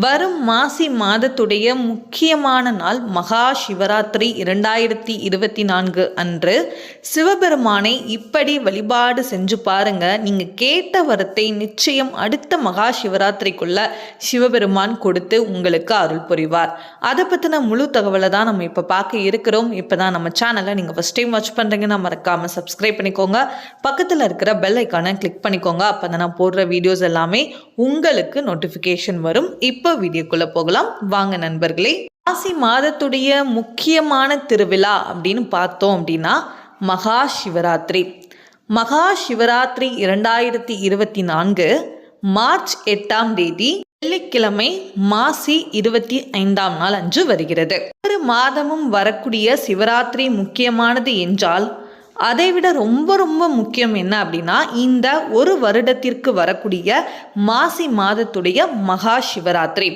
வரும் மாசி மாதத்துடைய முக்கியமான நாள் மகா சிவராத்திரி இரண்டாயிரத்தி இருபத்தி நான்கு அன்று. சிவபெருமானை இப்படி வழிபாடு செஞ்சு பாருங்க. நீங்க கேட்ட வரத்தை நிச்சயம் அடுத்த மகா சிவராத்திரிக்குள்ள சிவபெருமான் கொடுத்து உங்களுக்கு அருள் புரிவார். அதை பற்றின முழு தகவலை தான் நம்ம இப்போ பார்க்க இருக்கிறோம். இப்போ தான் நம்ம சேனலை நீங்கள் ஃபஸ்ட் டைம் வாட்ச் பண்ணுறீங்கன்னா மறக்காமல் சப்ஸ்கிரைப் பண்ணிக்கோங்க. பக்கத்தில் இருக்கிற பெல் ஐக்கானை கிளிக் பண்ணிக்கோங்க. அப்போ தான் நான் போடுற வீடியோஸ் எல்லாமே உங்களுக்கு நோட்டிஃபிகேஷன் வரும். இப்போ வீடியோக்குள்ளே போகலாம். வாங்க நண்பர்களே மாசி மாதத்துடைய முக்கியமான திருவிழா அப்படின்னு பார்த்தோம் அப்படின்னா மகா சிவராத்திரி. மகா சிவராத்திரி இரண்டாயிரத்தி இருபத்தி நான்கு மார்ச் எட்டாம் தேதி வெள்ளிக்கிழமை மாசி இருபத்தி ஐந்தாம் நாள் அன்று வருகிறது. ஒரு மாதமும் வரக்கூடிய சிவராத்திரி முக்கியமானது என்றால் அதைவிட ரொம்ப ரொம்ப முக்கியம் என்ன அப்படின்னா இந்த ஒரு வருடத்திற்கு வரக்கூடிய மாசி மாதத்துடைய மகா சிவராத்திரி.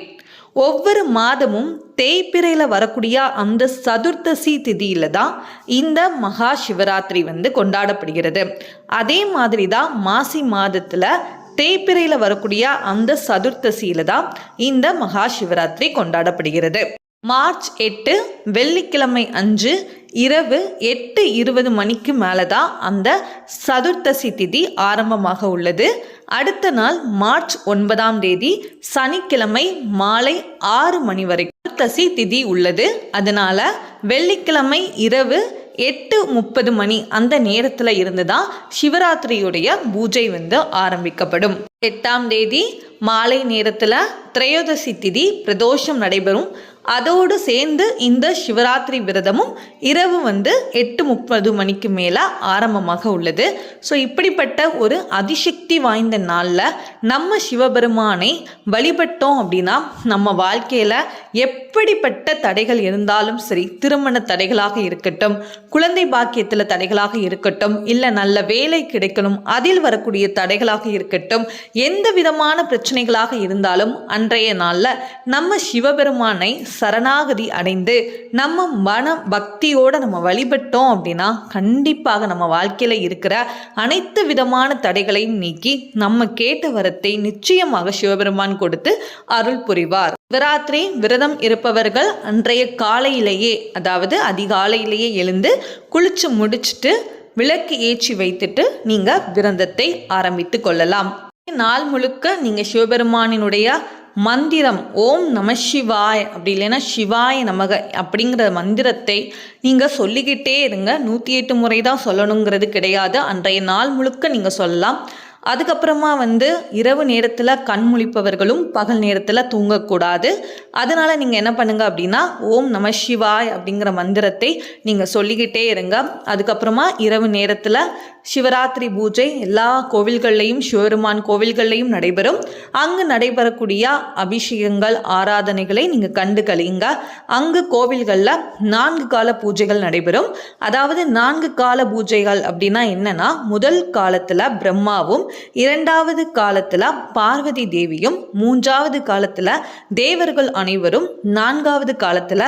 ஒவ்வொரு மாதமும் தேய்பிரையில் வரக்கூடிய அந்த சதுர்த்தசி திதியில் தான் இந்த மகா சிவராத்திரி வந்து கொண்டாடப்படுகிறது. அதே மாதிரி தான் மாசி மாதத்தில் தேய்பிரையில் வரக்கூடிய அந்த சதுர்த்தசியில் தான் இந்த மகா சிவராத்திரி கொண்டாடப்படுகிறது. மார்ச் எட்டு வெள்ளிக்கிழமை அன்று இரவு எட்டு இருபது மணிக்கு மேலே தான் அந்த சதுர்த்தசி திதி ஆரம்பமாக உள்ளது. அடுத்த நாள் மார்ச் ஒன்பதாம் தேதி சனிக்கிழமை மாலை ஆறு மணி வரைக்கும் சதுர்த்தசி திதி உள்ளது. அதனால வெள்ளிக்கிழமை இரவு எட்டு முப்பது மணி அந்த நேரத்தில் இருந்து தான் சிவராத்திரியுடைய பூஜை வந்து ஆரம்பிக்கப்படும். எட்டாம் தேதி மாலை நேரத்தில் திரையோதசி திதி பிரதோஷம் நடைபெறும். அதோடு சேர்ந்து இந்த சிவராத்திரி விரதமும் இரவு வந்து எட்டு முப்பது மணிக்கு மேலே ஆரம்பமாக உள்ளது. ஸோ இப்படிப்பட்ட ஒரு அதிசக்தி வாய்ந்த நாளில் நம்ம சிவபெருமானை வழிபட்டோம் அப்படின்னா நம்ம வாழ்க்கையில் எப்படிப்பட்ட தடைகள் இருந்தாலும் சரி திருமண தடைகளாக இருக்கட்டும் குழந்தை பாக்கியத்தில் தடைகளாக இருக்கட்டும் இல்லை நல்ல வேலை கிடைக்கணும் அதில் வரக்கூடிய தடைகளாக இருக்கட்டும் எந்த விதமான பிரச்சனைகளாக இருந்தாலும் அன்றைய நாளில் நம்ம சிவபெருமானை சரணாகதி அடைந்து நம்ம மன பக்தியோடு நம்ம வழிபட்டோம் அப்படின்னா கண்டிப்பாக நம்ம வாழ்க்கையில் இருக்கிற அனைத்து விதமான தடைகளையும் நீக்கி நம்ம கேட்ட வரத்தை நிச்சயமாக சிவபெருமான் கொடுத்து அருள் புரிவார். சிவராத்திரி விரதம் இருப்பவர்கள் அன்றைய காலையிலேயே அதாவது அதிகாலையிலேயே எழுந்து குளிச்சு முடிச்சுட்டு விளக்கு ஏற்றி வைத்துட்டு நீங்கள் விரதத்தை ஆரம்பித்து கொள்ளலாம். நாள் முழுக்க நீங்கள் சிவபெருமானினுடைய மந்திரம் ஓம் நம சிவாய் அப்படி இல்லைன்னா சிவாய் நமக அப்படிங்கிற மந்திரத்தை நீங்கள் சொல்லிக்கிட்டே இருங்க. நூற்றி எட்டு முறை தான் சொல்லணுங்கிறது கிடையாது. அன்றைய நாள் முழுக்க நீங்கள் சொல்லலாம். அதுக்கப்புறமா வந்து இரவு நேரத்தில் கண் முழிப்பவர்களும் பகல் நேரத்தில் தூங்கக்கூடாது. அதனால் நீங்கள் என்ன பண்ணுங்க அப்படின்னா ஓம் நம சிவாய் அப்படிங்கிற மந்திரத்தை நீங்கள் சொல்லிக்கிட்டே இருங்க. அதுக்கப்புறமா இரவு நேரத்தில் சிவராத்திரி பூஜை எல்லா கோவில்கள்லையும் சிவபெருமான் கோவில்கள்லையும் நடைபெறும். அங்கு நடைபெறக்கூடிய அபிஷேகங்கள் ஆராதனைகளை நீங்கள் கண்டு கழியுங்க. அங்கு கோவில்களில் நான்கு கால பூஜைகள் நடைபெறும். அதாவது நான்கு கால பூஜைகள் அப்படின்னா என்னன்னா முதல் காலத்தில் பிரம்மாவும் இரண்டாவது காலத்தில் பார்வதி தேவியும் மூன்றாவது காலத்தில் தேவர்கள் அனைவரும் நான்காவது காலத்தில்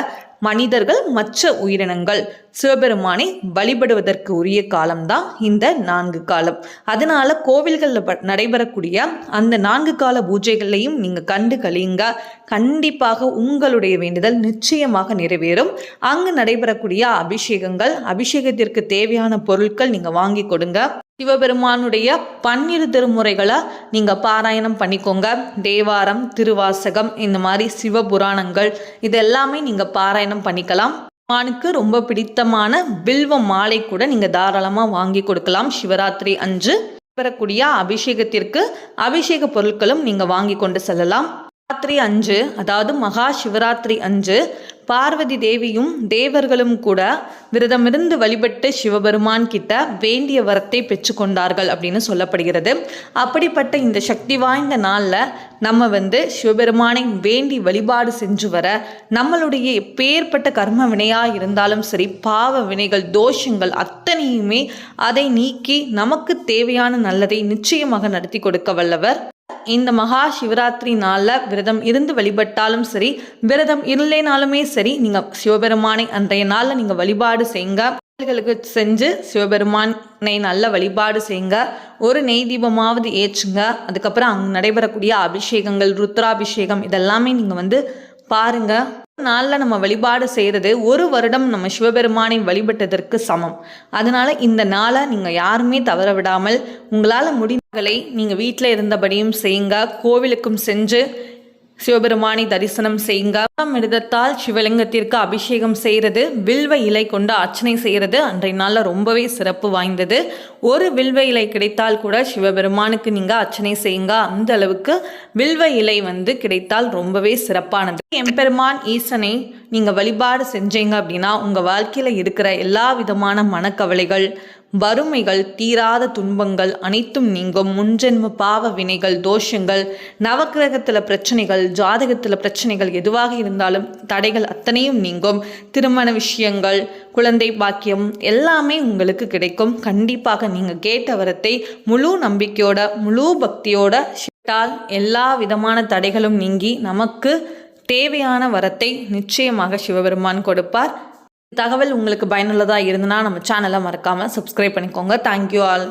மனிதர்கள் மற்ற உயிரினங்கள். சிவபெருமானை வழிபடுவதற்கு உரிய காலம்தான் இந்த நான்கு காலம். அதனால கோவில்களில் நடைபெறக்கூடிய அந்த நான்கு கால பூஜைகளையும் நீங்கள் கண்டு கழியுங்க. கண்டிப்பாக உங்களுடைய வேண்டுதல் நிச்சயமாக நிறைவேறும். அங்கு நடைபெறக்கூடிய அபிஷேகங்கள் அபிஷேகத்திற்கு தேவையான பொருட்கள் நீங்கள் வாங்கி கொடுங்க. சிவபெருமானுடைய பன்னிரு திருமுறைகளை நீங்கள் பாராயணம் பண்ணிக்கோங்க. தேவாரம் திருவாசகம் இந்த மாதிரி சிவபுராணங்கள் இது எல்லாமே நீங்கள் பாராயணம் பண்ணிக்கலாம். பெருமானுக்கு ரொம்ப பிடித்தமான வில்வ மாலை கூட நீங்கள் தாராளமாக வாங்கி கொடுக்கலாம். சிவராத்திரி அன்று பெறக்கூடிய அபிஷேகத்திற்கு அபிஷேக பொருட்களும் நீங்கள் வாங்கி கொண்டு செல்லலாம். ராத்திரி அஞ்சு அதாவது மகா சிவராத்திரி அஞ்சு பார்வதி தேவியும் தேவர்களும் கூட விரதமிருந்து வழிபட்டு சிவபெருமான் கிட்ட வேண்டிய வரத்தை பெற்றுக்கொண்டார்கள் அப்படின்னு சொல்லப்படுகிறது. அப்படிப்பட்ட இந்த சக்தி வாய்ந்த நாளில் நம்ம வந்து சிவபெருமானை வேண்டி வழிபாடு செஞ்சு வர நம்மளுடைய பேர்பட்ட கர்ம வினையாக இருந்தாலும் சரி பாவ வினைகள் தோஷங்கள் அத்தனையுமே அதை நீக்கி நமக்கு தேவையான நல்லதை நிச்சயமாக நடத்தி கொடுக்க வல்லவர் இந்த மகா சிவராத்திரி நாளில் விரதம் இருந்து வழிபட்டாலும் சரி விரதம் இல்லைனாலுமே சரி நீங்கள் சிவபெருமானை அன்றைய நாளில் நீங்கள் வழிபாடு செய்யுங்க கோயில்களுக்கு செஞ்சு சிவபெருமானை நல்ல வழிபாடு செய்யுங்க ஒரு நெய் தீபமாவது ஏற்றுங்க. அதுக்கப்புறம் அங்கே நடைபெறக்கூடிய அபிஷேகங்கள் ருத்ராபிஷேகம் இதெல்லாமே நீங்கள் வந்து பாருங்கள் நாளில் நம்ம வழிபாடு செய்கிறது ஒரு வருடம் நம்ம சிவபெருமானை வழிபட்டதற்கு சமம். அதனால இந்த நாளை நீங்கள் யாருமே தவற விடாமல் உங்களால் முடிந்தகளை நீங்கள் வீட்டில் இருந்தபடியும் செய்யுங்க. கோவிலுக்கும் சென்று சிவபெருமானை தரிசனம் செய்யுங்க. மிருதத்தால் சிவலிங்கத்திற்கு அபிஷேகம் செய்கிறது வில்வ இலை கொண்டு அர்ச்சனை செய்கிறது. அன்றைய நாளில் ரொம்பவே சிறப்பு வாய்ந்தது. ஒரு வில்வ இலை கிடைத்தால் கூட சிவபெருமானுக்கு நீங்கள் அர்ச்சனை செய்யுங்க. அந்த அளவுக்கு வில்வ இலை வந்து கிடைத்தால் ரொம்பவே சிறப்பானது. எம்பெருமான் ஈசனை நீங்கள் வழிபாடு செஞ்சீங்க அப்படின்னா உங்கள் வாழ்க்கையில் இருக்கிற எல்லா விதமான மனக்கவலைகள் வறுமைகள் தீராத துன்பங்கள் அனைத்தும் நீங்கும். முன்ஜென்ம பாவ வினைகள் தோஷங்கள் நவக்கிரகத்தில் பிரச்சனைகள் ஜாதகத்தில் பிரச்சனைகள் எதுவாக இருந்தாலும் இருந்தாலும் தடைகள் அத்தனையும் நீங்கும். திருமண விஷயங்கள் குழந்தை பாக்கியம் எல்லாமே உங்களுக்கு கிடைக்கும். கண்டிப்பாக நீங்கள் கேட்ட வரத்தை முழு நம்பிக்கையோட முழு பக்தியோட சிட்டால் எல்லா விதமான தடைகளும் நீங்கி நமக்கு தேவையான வரத்தை நிச்சயமாக சிவபெருமான் கொடுப்பார். தகவல் உங்களுக்கு பயனுள்ளதாக இருந்தனா நம்ம சேனலை மறக்காமல் சப்ஸ்கிரைப் பண்ணிக்கோங்க. Thank you all